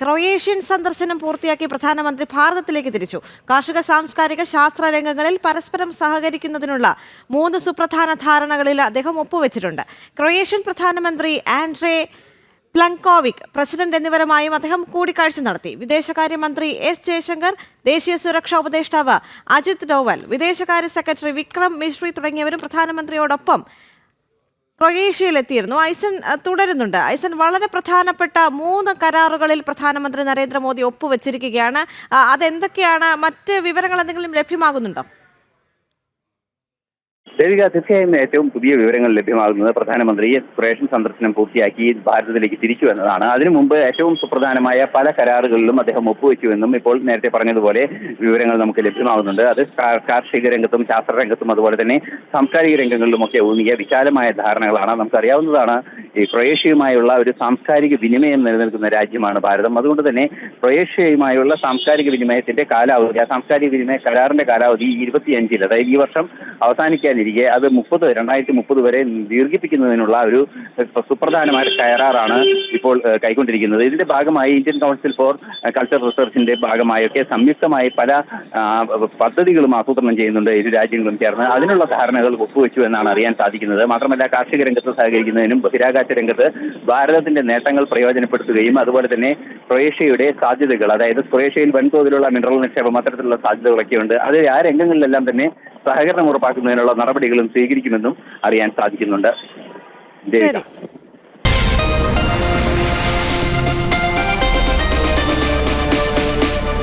Croatian സന്ദർശനം പൂർത്തിയാക്കി പ്രധാനമന്ത്രി ഭാരതത്തിലേക്ക് തിരിച്ചു. കാർഷിക സാംസ്കാരിക ശാസ്ത്ര രംഗങ്ങളിൽ പരസ്പരം സഹകരിക്കുന്നതിനുള്ള മൂന്ന് സുപ്രധാന ധാരണകളിൽ അദ്ദേഹം ഒപ്പുവെച്ചിട്ടുണ്ട്. ക്രൊയേഷ്യൻ പ്രധാനമന്ത്രി ആൻഡ്രേ പ്ലങ്കോവിക് പ്രസിഡന്റ് എന്നിവരുമായും അദ്ദേഹം കൂടിക്കാഴ്ച നടത്തി. വിദേശകാര്യമന്ത്രി എസ് ജയശങ്കർ ദേശീയ സുരക്ഷാ ഉപദേഷ്ടാവ് അജിത് ഡോവൽ വിദേശകാര്യ സെക്രട്ടറി വിക്രം മിശ്രി തുടങ്ങിയവരും പ്രധാനമന്ത്രിയോടൊപ്പം ക്രൊയേഷ്യയിലെത്തിയിരുന്നു ഐസൻ തുടരുന്നുണ്ട്. ഐസൻ വളരെ പ്രധാനപ്പെട്ട മൂന്ന് കരാറുകളിൽ പ്രധാനമന്ത്രി നരേന്ദ്രമോദി ഒപ്പുവെച്ചിരിക്കുകയാണ്. അതെന്തൊക്കെയാണ്? മറ്റ് വിവരങ്ങൾ എന്തെങ്കിലും ലഭ്യമാകുന്നുണ്ടോ? ദേവിക തീർച്ചയായും ഏറ്റവും പുതിയ വിവരങ്ങൾ ലഭ്യമാകുന്നത് പ്രധാനമന്ത്രി ക്രൊയേഷ്യൻ സന്ദർശനം പൂർത്തിയാക്കി ഭാരതത്തിലേക്ക് തിരിച്ചു എന്നതാണ്. അതിനു മുമ്പ് ഏറ്റവും സുപ്രധാനമായ പല കരാറുകളിലും അദ്ദേഹം ഒപ്പുവെച്ചുവെന്നും ഇപ്പോൾ നേരത്തെ പറഞ്ഞതുപോലെ വിവരങ്ങൾ നമുക്ക് ലഭ്യമാകുന്നുണ്ട്. അത് കാർഷിക രംഗത്തും ശാസ്ത്ര രംഗത്തും അതുപോലെ തന്നെ സാംസ്കാരിക രംഗങ്ങളിലുമൊക്കെ ഊന്നിയ വിശാലമായ ധാരണകളാണ് നമുക്കറിയാവുന്നതാണ്. ഈ ക്രൊയേഷ്യയുമായുള്ള ഒരു സാംസ്കാരിക വിനിമയം നിലനിൽക്കുന്ന രാജ്യമാണ് ഭാരതം. അതുകൊണ്ട് തന്നെ ക്രൊയേഷ്യയുമായുള്ള സാംസ്കാരിക വിനിമയത്തിന്റെ കാലാവധി ആ സാംസ്കാരിക വിനിമയ കരാറിന്റെ കാലാവധി ഇരുപത്തിയഞ്ചിൽ അതായത് ഈ വർഷം അവസാനിക്കാനിരിക്കെ അത് മുപ്പത് രണ്ടായിരത്തി മുപ്പത് വരെ ദീർഘിപ്പിക്കുന്നതിനുള്ള ഒരു സുപ്രധാനമായ കരാറാണ് ഇപ്പോൾ കൈക്കൊണ്ടിരിക്കുന്നത്. ഇതിന്റെ ഭാഗമായി ഇന്ത്യൻ കൗൺസിൽ ഫോർ കൾച്ചർ റിസർച്ചിന്റെ ഭാഗമായൊക്കെ സംയുക്തമായി പല പദ്ധതികളും ആസൂത്രണം ചെയ്യുന്നുണ്ട് ഇരു രാജ്യങ്ങളും ചേർന്ന്. അതിനുള്ള ധാരണകൾ ഒപ്പുവെച്ചു എന്നാണ് അറിയാൻ സാധിക്കുന്നത്. മാത്രമല്ല കാർഷിക രംഗത്ത് സഹകരിക്കുന്നതിനും ബഹിരാകാശ രംഗത്ത് ഭാരതത്തിന്റെ നേട്ടങ്ങൾ പ്രയോജനപ്പെടുത്തുകയും അതുപോലെ തന്നെ ക്രൊയേഷ്യയുടെ സാധ്യതകൾ അതായത് ക്രൊയേഷ്യയിൽ വൻതോതിലുള്ള മിനറൽ നിക്ഷേപം അത്തരത്തിലുള്ള സാധ്യതകളൊക്കെ ഉണ്ട്. അത് ആ രംഗങ്ങളിലെല്ലാം തന്നെ സഹകരണം ഉറപ്പാക്കുന്നതിനുള്ള നടപടികളും സ്വീകരിക്കുമെന്നും അറിയാൻ സാധിക്കുന്നുണ്ട്.